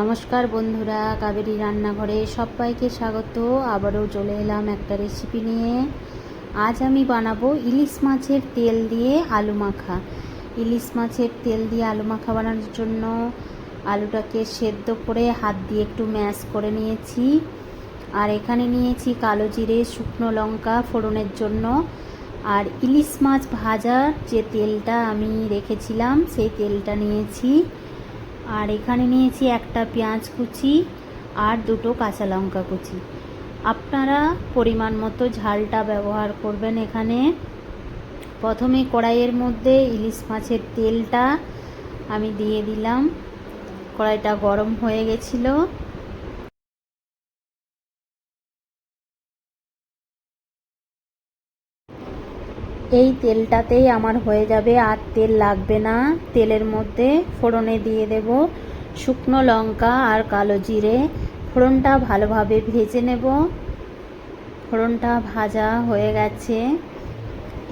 নমস্কার বন্ধুরা, কাবেরী রান্নাঘরে সবাইকে স্বাগত। আবারও চলে এলাম একটা রেসিপি নিয়ে। আজ আমি বানাবো ইলিশ মাছের তেল দিয়ে আলু মাখা। ইলিশ মাছের তেল দিয়ে আলু মাখা বানানোর জন্য আলুটাকে সেদ্ধ করে হাত দিয়ে একটু ম্যাশ করে নিয়েছি। আর এখানে নিয়েছি কালো জিরে, শুকনো লঙ্কা ফোড়নের জন্য। আর ইলিশ মাছ ভাজার যে তেলটা আমি রেখেছিলাম, সেই তেলটা নিয়েছি। আর এখানে নিয়েছি একটা পেঁয়াজ কুচি আর দুটো কাঁচা লঙ্কা কুচি। আপনারা পরিমাণ মতো ঝালটা ব্যবহার করবেন এখানে। প্রথমে কড়াইয়ের মধ্যে ইলিশ মাছের তেলটা আমি দিয়ে দিলাম। কড়াইটা গরম হয়ে গেছিল। এই তেলটাতেই আমার হয়ে যাবে। আর তেল লাগবে না। তেলের মধ্যে ফোড়নে দিয়ে দেব শুকনো লঙ্কা আর কালো জিরে। ফোড়নটা ভালোভাবে ভেজে নেব। ফোড়নটা ভাজা হয়ে গেছে।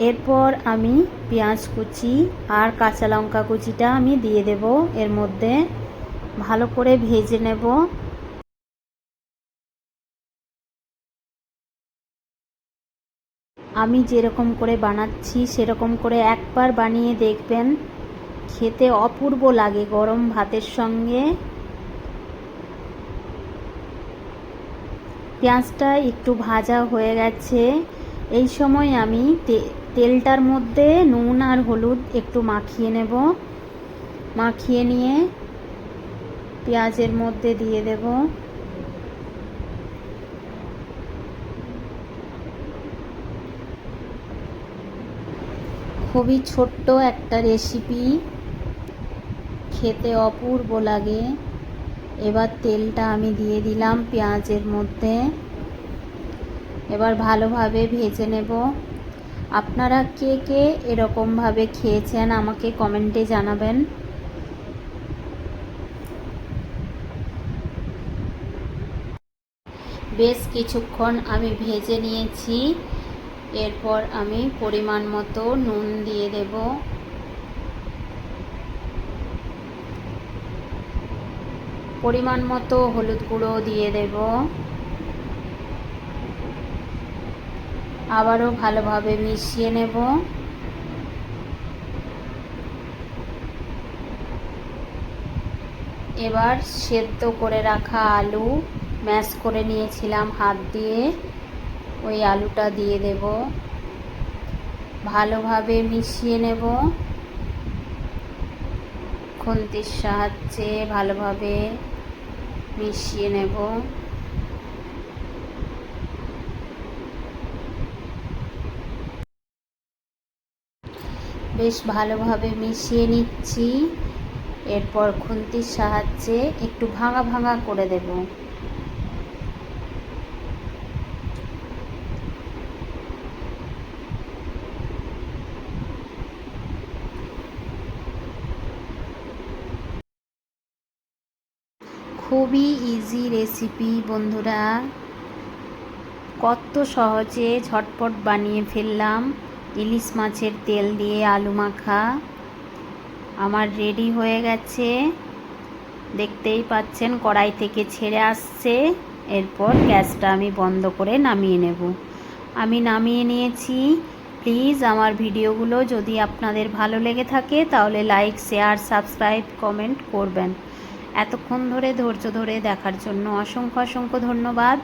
এরপর আমি পেঁয়াজ কুচি আর কাঁচা লঙ্কা কুচিটা আমি দিয়ে দেব। এর মধ্যে ভালো করে ভেজে নেব। আমি যেরকম করে বানাচ্ছি, সেরকম করে একবার বানিয়ে দেখবেন। খেতে অপূর্ব লাগে গরম ভাতের সঙ্গে। পেঁয়াজটা একটু ভাজা হয়ে গেছে। এই সময় আমি তেলটার মধ্যে নুন আর হলুদ একটু মাখিয়ে নেব। মাখিয়ে নিয়ে পেঁয়াজের মধ্যে দিয়ে দেবো। খুবই ছোট্ট একটা রেসিপি খেতে অপূর্ব লাগে। এবার তেলটা আমি দিয়ে দিলাম পেঁয়াজের মধ্যে। এবার ভালোভাবে ভেজে নেব। আপনারা কে কে এরকমভাবে খেয়েছেন আমাকে কমেন্টে জানাবেন। বেশ কিছুক্ষণ আমি ভেজে নিয়েছি। এরপর আমি পরিমাণ মতো নুন দিয়ে দেব। পরিমাণ মতো হলুদ গুঁড়ো দিয়ে দেব। আবারও ভালোভাবে মিশিয়ে নেব। এবার সেদ্ধ করে রাখা আলু ম্যাশ করে নিয়েছিলাম হাত দিয়ে। ওই আলুটা দিয়ে দেব। ভালোভাবে মিশিয়ে নেব। খুন্তির সাহায্যে ভালোভাবে মিশিয়ে নেব। বেশ ভালোভাবে মিশিয়ে নিচ্ছি। এরপর খুন্তির সাহায্যে একটু ভাঙা ভাঙা করে দেবো। খুবই ইজি রেসিপি বন্ধুরা। কত সহজে ঝটপট বানিয়ে ফেললাম। ইলিশ মাছের তেল দিয়ে আলু মাখা। আমার রেডি হয়ে গেছে। দেখতেই পাচ্ছেন, কড়াই থেকে ছেড়ে আসছে। এরপর গ্যাসটা আমি বন্ধ করে নামিয়ে নেব। আমি নামিয়ে নিয়েছি। প্লিজ আমার ভিডিওগুলো যদি আপনাদের ভালো লেগে থাকে, তাহলে লাইক শেয়ার সাবস্ক্রাইব কমেন্ট করবেন। এতক্ষণ ধরে ধৈর্য ধরে দেখার জন্য অসংখ্য অসংখ্য ধন্যবাদ।